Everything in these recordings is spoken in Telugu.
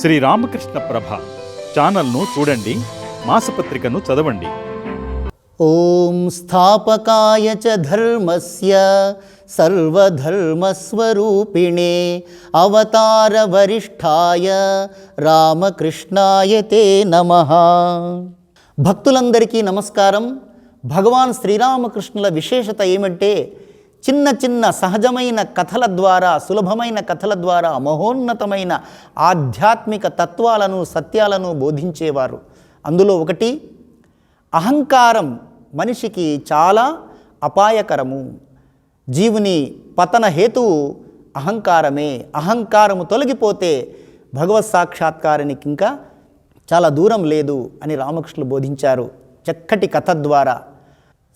శ్రీ రామకృష్ణ ప్రభ ఛానల్ను చూడండి మాసపత్రికను చదవండి. ఓం స్థాపకాయ చ ధర్మస్య సర్వధర్మస్వరూపిణే అవతార వరిష్టాయ రామకృష్ణాయ తే నమ. భక్తులందరికీ నమస్కారం. భగవాన్ శ్రీరామకృష్ణుల విశేషత ఏమంటే చిన్న చిన్న సహజమైన కథల ద్వారా సులభమైన కథల ద్వారా మహోన్నతమైన ఆధ్యాత్మిక తత్వాలను సత్యాలను బోధించేవారు. అందులో ఒకటి అహంకారం మనిషికి చాలా అపాయకరము. జీవుని పతన హేతువు అహంకారమే. అహంకారము తొలగిపోతే భగవత్ సాక్షాత్కారానికి ఇంకా చాలా దూరం లేదు అని రామకృష్ణులు బోధించారు. చక్కటి కథ ద్వారా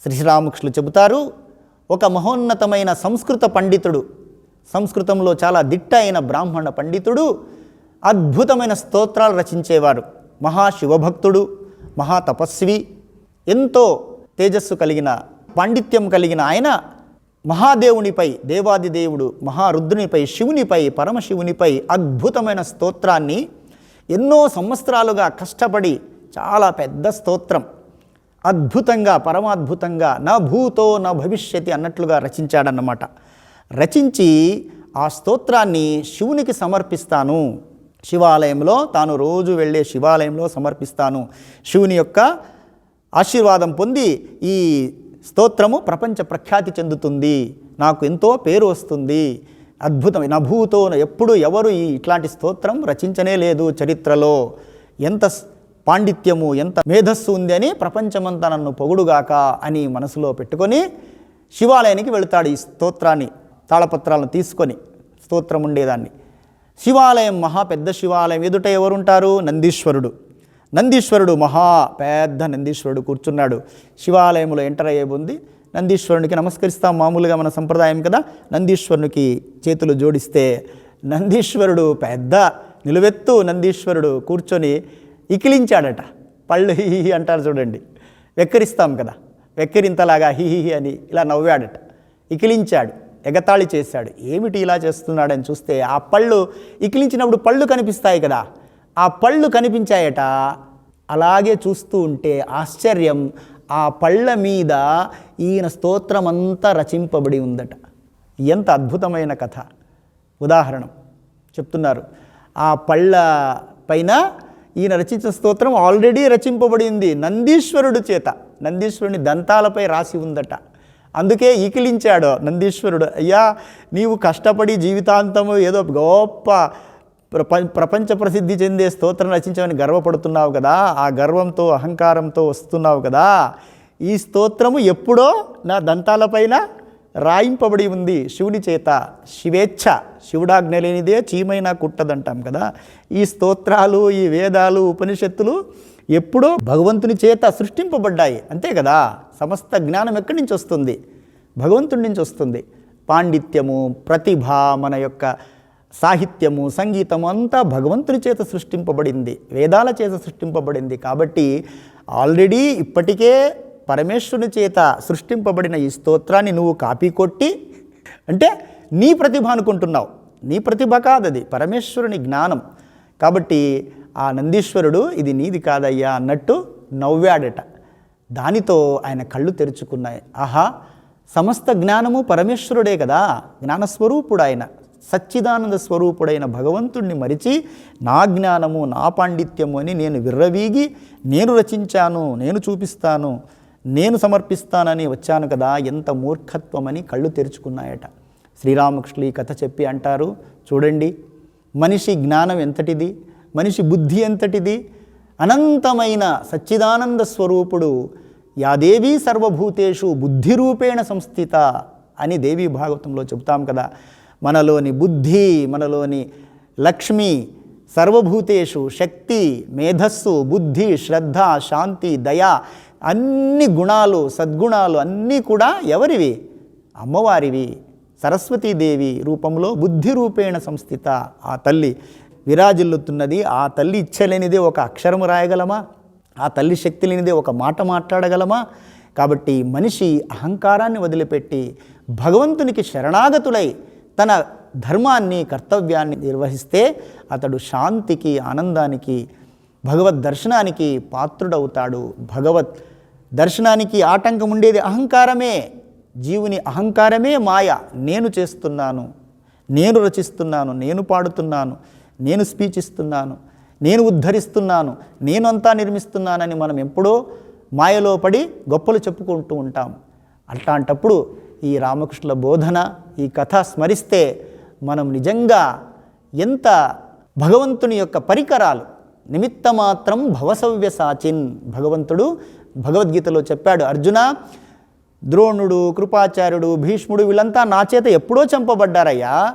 శ్రీరామకృష్ణులు చెబుతారు. ఒక మహోన్నతమైన సంస్కృత పండితుడు సంస్కృతంలో చాలా దిట్ట అయిన బ్రాహ్మణ పండితుడు అద్భుతమైన స్తోత్రాలు రచించేవారు. మహాశివభక్తుడు మహాతపస్వి ఎంతో తేజస్సు కలిగిన పాండిత్యం కలిగిన ఆయన మహాదేవునిపై దేవాది దేవుడు మహారుద్రునిపై శివునిపై పరమశివునిపై అద్భుతమైన స్తోత్రాన్ని ఎన్నో సంవత్సరాలుగా కష్టపడి చాలా పెద్ద స్తోత్రం. అద్భుతంగా పరమాద్భుతంగా నా భూతో నా భవిష్యతి అన్నట్లుగా రచించాడన్నమాట. రచించి ఆ స్తోత్రాన్ని శివునికి సమర్పిస్తాను. శివాలయంలో తాను రోజు వెళ్ళే శివాలయంలో సమర్పిస్తాను. శివుని యొక్క ఆశీర్వాదం పొంది ఈ స్తోత్రము ప్రపంచ ప్రఖ్యాతి చెందుతుంది. నాకు ఎంతో పేరు వస్తుంది. అద్భుతమైన నభూతో ఎప్పుడు ఎవరు ఈ ఇట్లాంటి స్తోత్రం రచించనే లేదు చరిత్రలో. ఎంత స్- పాండిత్యము ఎంత మేధస్సు ఉంది అని ప్రపంచమంతా నన్ను పొగుడుగాక అని మనసులో పెట్టుకొని శివాలయానికి వెళుతాడు ఈ స్తోత్రాన్ని తాళపత్రాలను తీసుకొని స్తోత్రం ఉండేదాన్ని. శివాలయం మహా పెద్ద శివాలయం. ఎదుట ఎవరుంటారు? నందీశ్వరుడు. నందీశ్వరుడు మహా పెద్ద నందీశ్వరుడు కూర్చున్నాడు. శివాలయంలో ఎంటర్ అయ్యే ఉంది నందీశ్వరునికి నమస్కరిస్తాం. మామూలుగా మన సంప్రదాయం కదా నందీశ్వరునికి చేతులు జోడిస్తే నందీశ్వరుడు పెద్ద నిలువెత్తు నందీశ్వరుడు కూర్చొని ఇకిలించాడట. పళ్ళు హిహి అంటారు చూడండి. వెక్కిరిస్తాం కదా. వెక్కిరింతలాగా హీ అని ఇలా నవ్వాడట. ఇకిలించాడు. ఎగతాళి చేశాడు. ఏమిటి ఇలా చేస్తున్నాడని చూస్తే ఆ పళ్ళు ఇకిలించినప్పుడు పళ్ళు కనిపిస్తాయి కదా. ఆ పళ్ళు కనిపించాయట. అలాగే చూస్తూ ఉంటే ఆశ్చర్యం. ఆ పళ్ళ మీద ఈయన స్తోత్రం అంతా రచింపబడి ఉందట. ఎంత అద్భుతమైన కథ. ఉదాహరణం. చెప్తున్నారు. ఆ పళ్ళ పైన ఈయన రచించిన స్తోత్రం ఆల్రెడీ రచింపబడింది నందీశ్వరుడు చేత. నందీశ్వరుని దంతాలపై రాసి ఉందట. అందుకే ఈకిలించాడు నందీశ్వరుడు. అయ్యా నీవు కష్టపడి జీవితాంతము ఏదో గొప్ప ప్రపంచ ప్రసిద్ధి చెందే స్తోత్రం రచించమని గర్వపడుతున్నావు కదా ఆ గర్వంతో అహంకారంతో వస్తున్నావు కదా ఈ స్తోత్రము ఎప్పుడో నా దంతాలపైన రాయింపబడి ఉంది. శివుని చేత శివేచ్ఛ. శివుడాజ్ఞ లేనిదే చీమైనా కుట్టదంటాం కదా. ఈ స్తోత్రాలు ఈ వేదాలు ఉపనిషత్తులు ఎప్పుడో భగవంతుని చేత సృష్టింపబడ్డాయి. అంతే కదా. సమస్త జ్ఞానం ఎక్కడి నుంచి వస్తుంది? భగవంతుడి నుంచి వస్తుంది. పాండిత్యము ప్రతిభ మన యొక్క సాహిత్యము సంగీతము అంతా భగవంతుని చేత సృష్టింపబడింది. వేదాల చేత సృష్టింపబడింది. కాబట్టి ఆల్రెడీ ఇప్పటికే పరమేశ్వరుని చేత సృష్టింపబడిన ఈ స్తోత్రాన్ని నువ్వు కాపీ కొట్టి అంటే నీ ప్రతిభ అనుకుంటున్నావు. నీ ప్రతిభ కాదది పరమేశ్వరుని జ్ఞానం. కాబట్టి ఆ నందీశ్వరుడు ఇది నీది కాదయ్యా అన్నట్టు నవ్వాడట. దానితో ఆయన కళ్ళు తెరుచుకున్నాయి. ఆహా సమస్త జ్ఞానము పరమేశ్వరుడే కదా. జ్ఞానస్వరూపుడు ఆయన సచ్చిదానంద స్వరూపుడైన భగవంతుణ్ణి మరిచి నా జ్ఞానము నా పాండిత్యము అని నేను విర్రవీగి నేను రచించాను నేను చూపిస్తాను. నేను సమర్పిస్తానని వచ్చాను కదా ఎంత మూర్ఖత్వమని కళ్ళు తెరుచుకున్నాయట. శ్రీరామకృష్ణులు ఈ కథ చెప్పి అంటారు చూడండి మనిషి జ్ఞానం ఎంతటిది మనిషి బుద్ధి ఎంతటిది అనంతమైన సచ్చిదానంద స్వరూపుడు యాదేవీ సర్వభూతేషు బుద్ధిరూపేణ సంస్థిత అని దేవీ భాగవతంలో చెబుతాం కదా. మనలోని బుద్ధి మనలోని లక్ష్మి సర్వభూతేషు శక్తి మేధస్సు బుద్ధి శ్రద్ధ శాంతి దయ అన్ని గుణాలు సద్గుణాలు అన్నీ కూడా ఎవరివి? అమ్మవారివి. సరస్వతీదేవి రూపంలో బుద్ధి రూపేణ సంస్థిత ఆ తల్లి. విరాజిల్లుతున్నది ఆ తల్లి ఇచ్చలేనిదే ఒక అక్షరము రాయగలమా? ఆ తల్లి శక్తి లేనిదే ఒక మాట మాట్లాడగలమా? కాబట్టి మనిషి అహంకారాన్ని వదిలిపెట్టి భగవంతునికి శరణాగతుడై తన ధర్మాన్ని కర్తవ్యాన్ని నిర్వహిస్తే అతడు శాంతికి ఆనందానికి భగవద్ దర్శనానికి పాత్రుడవుతాడు భగవత్ దర్శనానికి ఆటంకం ఉండేది అహంకారమే. జీవుని అహంకారమే మాయ. నేను చేస్తున్నాను. నేను రచిస్తున్నాను. నేను పాడుతున్నాను. నేను స్పీచ్ ఇస్తున్నాను నేను ఉద్ధరిస్తున్నాను. నేనంతా నిర్మిస్తున్నానని మనం ఎప్పుడో మాయలో పడి గొప్పలు చెప్పుకుంటూ ఉంటాం. అట్లాంటప్పుడు ఈ రామకృష్ణుల బోధన ఈ కథ స్మరిస్తే మనం నిజంగా ఎంత భగవంతుని యొక్క పరికరాలు నిమిత్త మాత్రం భవసవ్య సాచిన్ భగవంతుడు భగవద్గీతలో చెప్పాడు అర్జున ద్రోణుడు కృపాచార్యుడు భీష్ముడు వీళ్ళంతా నా చేత ఎప్పుడో చంపబడ్డారయ్యా.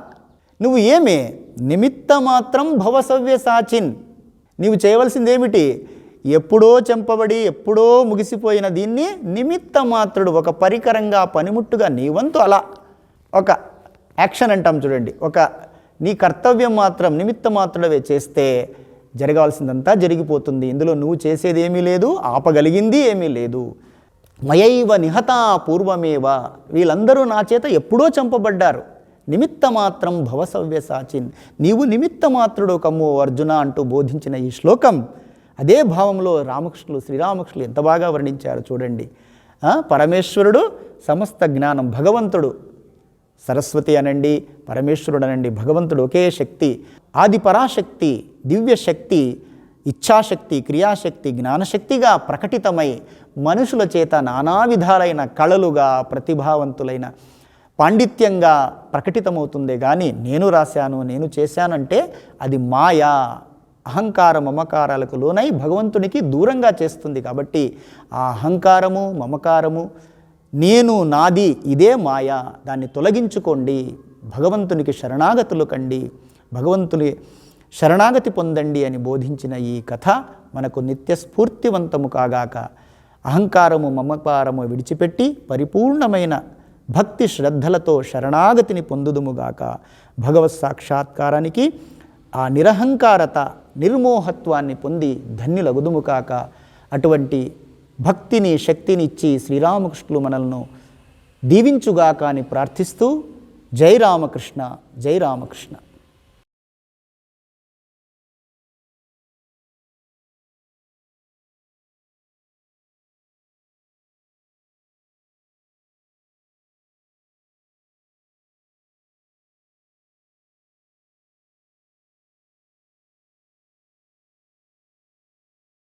నువ్వు ఏమే? నిమిత్త మాత్రం భవసవ్య సాచిన్. నీవు చేయవలసింది ఏమిటి ఎప్పుడో చంపబడి ఎప్పుడో ముగిసిపోయిన దీన్ని నిమిత్త మాత్రుడు ఒక పరికరంగా పనిముట్టుగా నీ వంతు అలా ఒక యాక్షన్ అంటాం చూడండి. ఒక నీ కర్తవ్యం మాత్రం నిమిత్త మాత్రుడవే చేస్తే జరగాల్సిందంతా జరిగిపోతుంది. ఇందులో నువ్వు చేసేది ఏమీ లేదు ఆపగలిగింది ఏమీ లేదు. మయైవ నిహత పూర్వమేవ. వీళ్ళందరూ నా చేత ఎప్పుడో చంపబడ్డారు. నిమిత్త మాత్రం భవసవ్య సాచిన్. నీవు నిమిత్త మాత్రుడు కమ్ము అర్జున అంటూ బోధించిన ఈ శ్లోకం. అదే భావంలో రామకృష్ణులు శ్రీరామకృష్ణులు ఎంత బాగా వర్ణించారు చూడండి. పరమేశ్వరుడు సమస్త జ్ఞానం భగవంతుడు. సరస్వతి అనండి పరమేశ్వరుడు అనండి భగవంతుడు ఒకే శక్తి ఆది పరాశక్తి దివ్య శక్తి ఇచ్ఛాశక్తి క్రియాశక్తి జ్ఞానశక్తిగా ప్రకటితమై మనుషుల చేత నానా విధాలైన కళలుగా ప్రతిభావంతులైన పాండిత్యంగా ప్రకటితమవుతుందే. కానీ నేను రాశాను నేను చేశానంటే అది మాయా. అహంకార మమకారాలకు లోనై భగవంతునికి దూరంగా చేస్తుంది. కాబట్టి ఆ అహంకారము మమకారము నేను నాది ఇదే మాయ. దాన్ని తొలగించుకోండి. భగవంతునికి శరణాగతులు కండి. భగవంతుని శరణాగతి పొందండి అని బోధించిన ఈ కథ మనకు నిత్యస్ఫూర్తివంతము కాగాక అహంకారము మమకారము విడిచిపెట్టి పరిపూర్ణమైన భక్తి శ్రద్ధలతో శరణాగతిని పొందుదుముగాక భగవత్ సాక్షాత్కారానికి ఆ నిరహంకారత నిర్మోహత్వాన్ని పొంది ధన్యులగుదుము కాక. అటువంటి భక్తిని శక్తినిచ్చి శ్రీరామకృష్ణులు మనల్ని దీవించుగాక అని ప్రార్థిస్తూ జై రామకృష్ణ జై రామకృష్ణ.